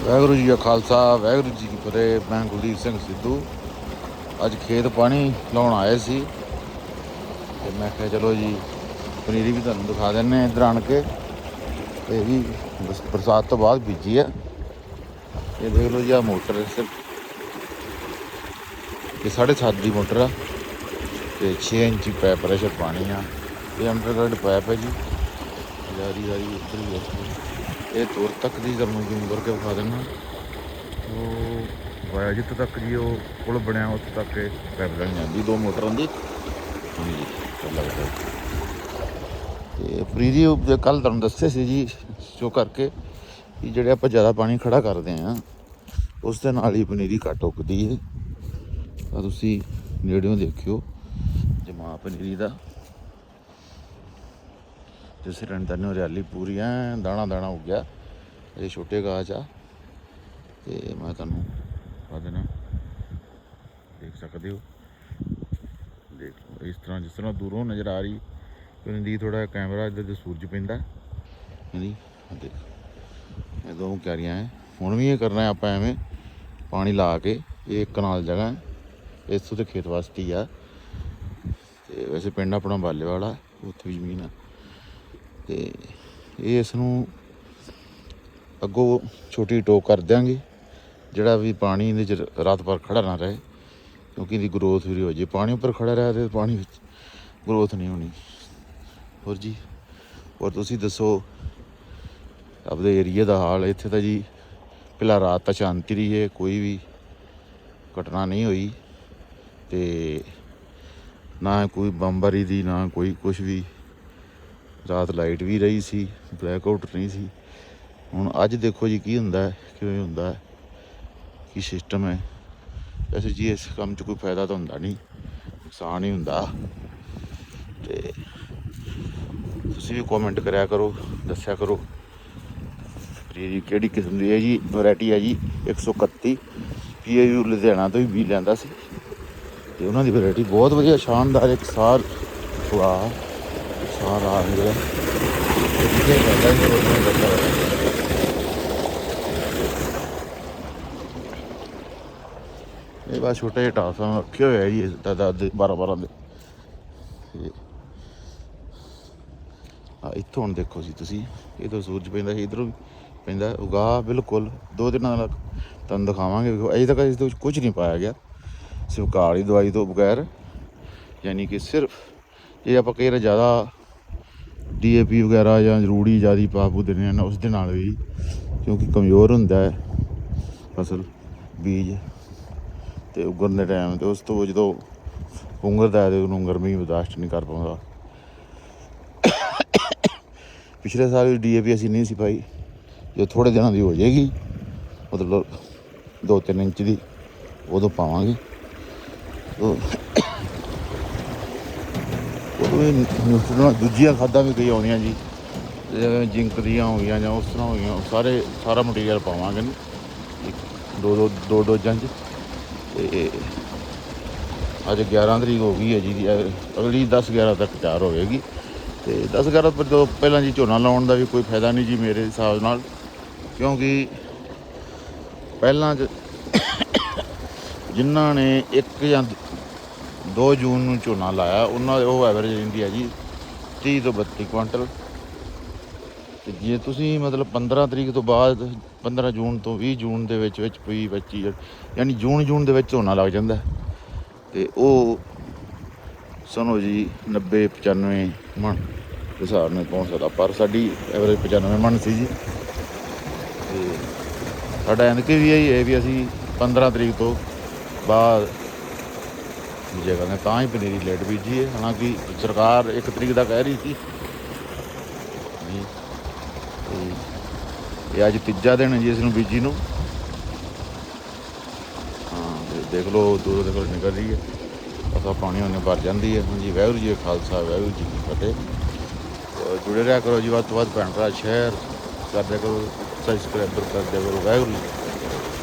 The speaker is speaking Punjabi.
ਵਾਹਿਗੁਰੂ ਜੀ ਕਾ ਖਾਲਸਾ, ਵਾਹਿਗੁਰੂ ਜੀ ਕੀ ਫਤਿਹ। ਮੈਂ ਗੁਰਦੀਪ ਸਿੰਘ ਸਿੱਧੂ। ਅੱਜ ਖੇਤ ਪਾਣੀ ਲਾਉਣ ਆਏ ਸੀ। ਤੇ ਮੈਂ ਕਿਹਾ ਚਲੋ ਜੀ, ਪਨੀਰੀ ਵੀ ਤੁਹਾਨੂੰ ਦਿਖਾ ਦਿੰਨੇ ਆ ਇੱਧਰ ਆਣ ਕੇ। ਇਹ ਵੀ ਬਰਸਾਤ ਤੋਂ ਬਾਅਦ ਬੀਜੀ ਆ। ਇਹ ਦੇਖ ਲਓ ਜੀ ਆ ਮੋਟਰ ਸਿਰਫ। ਇਹ 7.5 ਦੀ ਮੋਟਰ ਆ। ਤੇ 6 ਇੰਚੀ ਪੈਪ ਪ੍ਰੈਸ਼ਰ ਪਾਣੀ ਆ। ਇਹ ਅੰਡਰਗਰਾਉਂਡ ਪੈਪ ਹੈ ਜੀ। ਜਾਰੀ ਜਾਰੀ ਉੱਧਰ ਵੀ ਹੈ ਇਹ ਤੁਰ ਤੱਕ ਦੀ ਤੁਹਾਨੂੰ ਜ਼ੂਮ ਕਰਕੇ ਵਿਖਾ ਦਿੰਦਾ। ਉਹ ਵਾਇਆ ਜਿੱਥੇ ਤੱਕ ਜੀ, ਉਹ ਪੁਲ ਬਣਿਆ, ਉੱਥੇ ਤੱਕ ਇਹ ਪਾਈਪਲਾਈਨ ਜਾਂਦੀ, ਦੋ ਮੋਟਰਾਂ ਦੀ ਹਾਂਜੀ, ਚੱਲ ਲੱਗਦਾ। ਤੇ ਫਰੀਜੀ ਕੱਲ ਤੁਹਾਨੂੰ ਦੱਸਿਆ ਸੀ ਜੀ ਸ਼ੋ ਕਰਕੇ ਕਿ ਜਿਹੜੇ ਆਪਾਂ ਜ਼ਿਆਦਾ ਪਾਣੀ ਖੜਾ ਕਰਦੇ ਆ ਉਸ ਦੇ ਨਾਲ ਹੀ ਪਨੀਰੀ ਘੱਟ ਉੱਗਦੀ ਹੈ। ਤਾਂ ਤੁਸੀਂ ਨੇੜਿਓਂ ਦੇਖਿਓ, ਜਮਾ ਪਨੀਰੀ ਦਾ। ਜਿਸ ਰਣ ਦਾ ਨੂੰ ਹਰਿਆਲੀ ਪੂਰੀ ਐ, ਦਾਣਾ ਦਾਣਾ ਹੋ ਗਿਆ, ਇਹ ਛੋਟੇ ਗਾਚ ਆ। ਤੇ ਮੈਂ ਤੁਹਾਨੂੰ ਪਾ ਦੇਣਾ। ਦੇਖ ਸਕਦੇ ਹੋ? ਦੇਖ ਲਓ, ਇਸ ਤਰ੍ਹਾਂ ਜਿਸ ਤਰ੍ਹਾਂ ਦੂਰੋਂ ਨਜ਼ਰ ਆ ਰਹੀ ਕਿਉਂਕਿ ਦੀ ਥੋੜਾ ਕੈਮਰਾ ਇੱਧਰ ਦੇ ਸੂਰਜ ਪੈਂਦਾ। ਹਾਂਜੀ ਦੇਖ, ਇਹ ਦੋ ਕਿਆਰੀਆਂ ਹੈ ਹੁਣ ਵੀ ਇਹ ਕਰਨਾ ਆਪਾਂ ਐਵੇਂ, ਪਾਣੀ ਲਾ ਕੇ, ਇਹ ਇੱਕ ਕਨਾਲ ਜਗ੍ਹਾ ਹੈ ਇਸ ਤੋਂ ਤੇ ਖੇਤ ਵਾਸਤੇ ਆ। ਤੇ ਵੈਸੇ ਪਿੰਡ ਆਪਣਾ ਬਾਲੇ ਵਾਲਾ ਉੱਥੇ ਵੀ ਜ਼ਮੀਨ ਆ। ਤੇ ਇਹ ਇਸ ਨੂੰ ਅੱਗੋਂ ਛੋਟੀ ਟੋਕ ਕਰ ਦਿਆਂਗੇ, ਜਿਹੜਾ ਵੀ ਪਾਣੀ ਇਹਦੇ ਚ ਰਾਤ ਭਰ ਖੜਾ ਨਾ ਰਹੇ, ਕਿਉਂਕਿ ਇਹਦੀ ਗਰੋਥ ਵੀ ਹੋ ਜੇ। ਪਾਣੀ ਉੱਪਰ ਖੜਾ ਰਿਹਾ ਤੇ ਪਾਣੀ ਵਿੱਚ ਗਰੋਥ ਨਹੀਂ ਹੋਣੀ। ਹੋਰ ਜੀ, ਹੋਰ ਤੁਸੀਂ ਦੱਸੋ, ਆਪਦੇ ਏਰੀਆ ਦਾ ਹਾਲ। ਇੱਥੇ ਤਾਂ ਜੀ ਪਹਿਲਾਂ ਰਾਤ ਤਾਂ ਸ਼ਾਂਤੀ ਰਹੀ ਹੈ, ਕੋਈ ਵੀ ਘਟਨਾ ਨਹੀਂ ਹੋਈ। ਤੇ ਨਾ ਕੋਈ ਬੰਬਾਰੀ ਦੀ, ਨਾ ਕੋਈ ਕੁਝ ਵੀ। ਰਾਤ ਲਾਈਟ ਵੀ ਰਹੀ ਸੀ ਬਲੈਕ ਆਊਟ ਨਹੀਂ ਸੀ। ਹੁਣ ਅੱਜ ਦੇਖੋ ਜੀ ਕੀ ਹੁੰਦਾ ਹੈ, ਕਿਵੇਂ ਹੁੰਦਾ ਹੈ, ਕੀ ਸਿਸਟਮ ਹੈ। ਵੈਸੇ ਜੀ ਇਸ ਕੰਮ 'ਚ ਕੋਈ ਫਾਇਦਾ ਤਾਂ ਹੁੰਦਾ ਨਹੀਂ, ਨੁਕਸਾਨ ਹੀ ਹੁੰਦਾ। ਤੇ ਤੁਸੀਂ ਵੀ ਕਮੈਂਟ ਕਰਿਆ ਕਰੋ, ਦੱਸਿਆ ਕਰੋ। ਜੀ ਕਿਹੜੀ ਕਿਸਮ ਦੀ ਹੈ ਜੀ? ਵੈਰਾਈਟੀ ਹੈ ਜੀ 131 ਪੀਏਯੂ ਲੁਧਿਆਣਾ ਤੋਂ ਹੀ ਵੀ ਲੈਂਦਾ ਸੀ। ਤੇ ਉਹਨਾਂ ਦੀ ਵੈਰਾਈਟੀ ਬਹੁਤ ਵਧੀਆ, ਸ਼ਾਨਦਾਰ, ਇੱਕ ਸਾਲ ਹੁਆ ਸਾਰਾ ਆ ਗਿਆ। ਇਹ ਕਹਿੰਦਾ ਬਾ ਛੋਟੇ ਜਿਹੇ ਟਾਸਾਂ ਰੱਖੇ ਹੋਏ ਜੀ ਦਾਦਾ ਦੇ 12 12 ਦੇ। ਆ ਇੱਥੋਂ ਹੁਣ ਦੇਖੋ ਜੀ ਤੁਸੀਂ ਇਹ ਸੂਰਜ ਪੈਂਦਾ ਸੀ, ਇਧਰੋਂ ਪੈਂਦਾ, ਉਗਾ, ਬਿਲਕੁਲ, ਦੋ ਦਿਨਾਂ ਤੱਕ ਤੁਹਾਨੂੰ ਦਿਖਾਵਾਂਗੇ। ਅਜੇ ਤੱਕ ਇਸ ਦੇ ਵਿੱਚ ਕੁਝ ਨਹੀਂ ਪਾਇਆ ਗਿਆ। ਸਿਰਫ ਕਾਲੀ ਦਵਾਈ ਤੋਂ ਬਗੈਰ, ਯਾਨੀ ਕਿ ਸਿਰਫ ਜੇ ਆਪਾਂ ਕਈ ਵਾਰ ਜ਼ਿਆਦਾ ਡੀਏਪੀ ਵਗੈਰਾ ਜਾਂ ਰੂੜੀ ਜ਼ਿਆਦੀ ਪਾ ਪੂ ਦਿੰਦੇ ਆ ਨਾ ਉਸ ਦੇ ਨਾਲ ਵੀ, ਕਿਉਂਕਿ ਕਮਜ਼ੋਰ ਹੁੰਦਾ ਹੈ ਫਸਲ, ਬੀਜ ਤੇ ਉਗਰਨ ਦੇ ਟਾਈਮ ਤੇ ਉਸ ਤੋਂ ਜਦੋਂ ਉਗਰਦਾ ਹੈ ਤੇ ਉਹਨੂੰ ਗਰਮੀ ਬਰਦਾਸ਼ਤ ਨਹੀਂ ਕਰ ਪਾਉਂਦਾ। ਪਿਛਲੇ ਸਾਲ ਵੀ ਡੀਏਪੀ ਅਸੀਂ ਨਹੀਂ ਸੀ ਪਾਈ, ਜੋ ਥੋੜੇ ਦਿਨਾਂ ਦੀ ਹੋ ਜਾਏਗੀ, ਮਤਲਬ 2-3 ਇੰਚ ਦੀ, ਉਦੋਂ ਪਾਵਾਂਗੇ। ਉਹ ਉਹ ਦੂਜੀਆਂ ਖਾਦਾਂ ਵੀ ਕਈ ਆਉਂਦੀਆਂ ਜੀ। ਜਿਵੇਂ ਜਿੰਕ ਦੀਆਂ ਹੋ ਗਈਆਂ ਜਾਂ ਉਸ ਤਰ੍ਹਾਂ ਹੋ ਗਈਆਂ ਉਹ ਸਾਰੇ ਸਾਰਾ ਮਟੀਰੀਅਲ ਪਾਵਾਂਗੇ ਇੱਕ, ਦੋ ਦੋ ਦੋ ਡੋਜ਼ਾਂ 'ਚ। ਤੇ ਅੱਜ 11 ਤਰੀਕ ਹੋ ਗਈ ਹੈ ਜੀ। ਅਗਲੀ 10 11 ਤੱਕ ਤਿਆਰ ਹੋਵੇਗੀ। ਤੇ 10 11 ਪਰ ਤੋਂ ਪਹਿਲਾਂ ਜੀ ਝੋਨਾ ਲਾਉਣ ਦਾ ਵੀ ਕੋਈ ਫਾਇਦਾ ਨਹੀਂ ਜੀ ਮੇਰੇ ਹਿਸਾਬ ਨਾਲ। ਕਿਉਂਕਿ ਪਹਿਲਾਂ ਜ- ਜਿਨ੍ਹਾਂ ਨੇ ਇੱਕ ਜਾਂ 2 ਜੂਨ ਨੂੰ ਝੋਨਾ ਲਾਇਆ। ਉਹਨਾਂ ਦੇ ਉਹ ਐਵਰੇਜ ਰਹਿੰਦੀ ਹੈ ਜੀ 30 ਤੋਂ 32 ਕੁਇੰਟਲ ਤੇ ਜੇ ਤੁਸੀਂ ਮਤਲਬ 15 ਤਰੀਕ ਤੋਂ ਬਾਅਦ 15 ਜੂਨ ਤੋਂ 20 ਜੂਨ ਦੇ ਵਿੱਚ ਵਿੱਚ ਕੋਈ ਬੱਚੀ ਯਾਨੀ ਜੂਨ ਜੂਨ ਦੇ ਵਿੱਚ ਝੋਨਾ ਲੱਗ ਜਾਂਦਾ। ਹੈ। ਤੇ ਉਹ ਸੁਣੋ ਜੀ 90 95 ਮਣ ਦੇ ਹਿਸਾਬ ਨਾਲ ਪਹੁੰਚ ਸਕਦਾ। ਪਰ ਸਾਡੀ ਐਵਰੇਜ 95 ਮਣ ਸੀ ਜੀ। ਤੇ ਸਾਡਾ ਐਨਕੇ ਵੀ ਇਹੀ ਹੈ ਵੀ ਅਸੀਂ 15 ਤਰੀਕ ਤੋਂ ਬਾਅਦ ਦੂਜੇ ਨੇ, ਤਾਂ ਹੀ ਪਨੀਰੀ ਲੇਟ ਬੀਜੀ ਹੈ। ਹਾਲਾਂਕਿ ਸਰਕਾਰ ਇੱਕ ਤਰੀਕ ਦਾ ਕਹਿ ਰਹੀ ਸੀ। ਇਹ ਅੱਜ ਤੀਜਾ ਦਿਨ ਹੈ ਜੀ ਇਸ ਨੂੰ ਬੀਜੀ ਨੂੰ। ਹਾਂ, ਤੇ ਦੇਖ ਲਓ ਦੂਰੋਂ ਦੇਖੋ ਨਿਕਲ ਰਹੀ ਹੈ। ਅਸਾ ਪਾਣੀ ਉਹਨੇ ਭਰ ਜਾਂਦੀ ਹੈ। ਹਾਂਜੀ, ਵਾਹਿਗੁਰੂ ਜੀ ਕਾ ਖਾਲਸਾ, ਵਾਹਿਗੁਰੂ ਜੀ ਕੀ ਫਤਿਹ। ਤੇ ਜੁੜੇ ਰਿਹਾ ਕਰੋ ਜੀ ਵੱਧ ਤੋਂ ਵੱਧ ਭੈਣ ਭਰਾ, ਸ਼ੇਅਰ ਕਰਦੇ ਕਰੋ ਸਬਸਕ੍ਰਾਈਬਰ ਕਰਦੇ ਕਰੋ ਵਾਹਿਗੁਰੂ ਜੀ